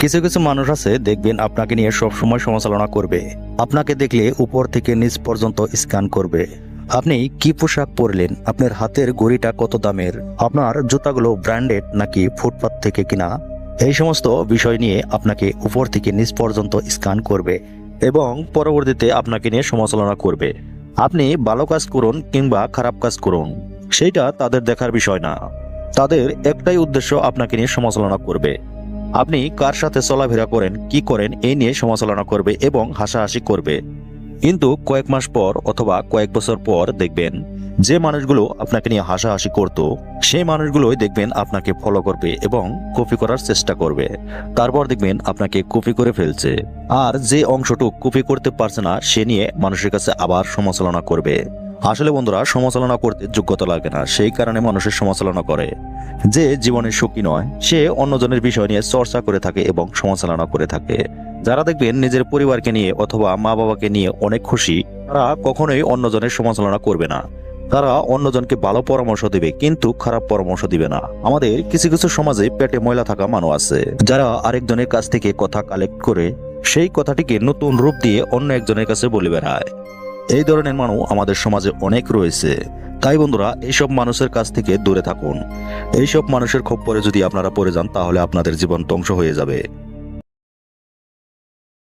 কিছু কিছু মানুষ আছে, দেখবেন আপনাকে নিয়ে সব সময় সমালোচনা করবে। আপনাকে দেখলে উপর থেকে নিচ পর্যন্ত স্ক্যান করবে। আপনি কি পোশাক পরলেন? আপনার হাতের ঘড়িটা কত দামের? আপনার জুতাগুলো ব্র্যান্ডেড নাকি ফুটপাত থেকে কিনা? এই সমস্ত বিষয় নিয়ে আপনাকে উপর থেকে নিচ পর্যন্ত স্ক্যান করবে এবং পরবর্তীতে আপনাকে নিয়ে সমালোচনা করবে। আপনি ভালো কাজ করুন কিংবা খারাপ কাজ করুন সেইটা তাদের দেখার বিষয় না। তাদের একটাই উদ্দেশ্য আপনাকে নিয়ে সমালোচনা করবে। আপনি কার সাথে চলাফেরা করেন, কি করেন এই নিয়ে সমালোচনা করবে এবং হাসাহাসি করবে। কিন্তু কয়েক মাস পর অথবা কয়েক বছর পর দেখবেন, যে মানুষগুলো আপনাকে নিয়ে হাসাহাসি করত, সেই মানুষগুলোই দেখবেন আপনাকে ফলো করবে এবং কপি করার চেষ্টা করবে। তারপর দেখবেন আপনাকে কপি করে ফেলছে। আর যে অংশটুক কপি করতে পারছে না, সে নিয়ে মানুষের কাছে আবার সমালোচনা করবে। আসলে বন্ধুরা, সমালোচনা করতে যোগ্যতা লাগে না। সেই কারণে মানুষের সমালোচনা করে। যে জীবনের সুখী নয়, সে অন্যজনের বিষয় নিয়ে চর্চা করে থাকে এবং সমালোচনা করে থাকে। যারা দেখবেন নিজের পরিবারকে নিয়ে অথবা মা বাবাকে নিয়ে অনেক খুশি, তারা কখনোই অন্যজনের সমালোচনা করবে না। তারা অন্যজনকে ভালো পরামর্শ দিবে, কিন্তু খারাপ পরামর্শ দিবে না। আমাদের কিছু কিছু সমাজে পেটে ময়লা থাকা মানুষ আছে। যারা আরেকজনের কাছ থেকে কথা কালেক্ট করে, সেই কথাটিকে নতুন রূপ দিয়ে অন্য একজনের কাছে বলে বেড়ায়। এই ধরনের মানুষ আমাদের সমাজে অনেক রয়েছে। তাই বন্ধুরা, এইসব মানুষের কাছ থেকে দূরে থাকুন। এইসব মানুষের খপ্পরে যদি আপনারা পড়ে যান, তাহলে আপনাদের জীবন ধ্বংস হয়ে যাবে।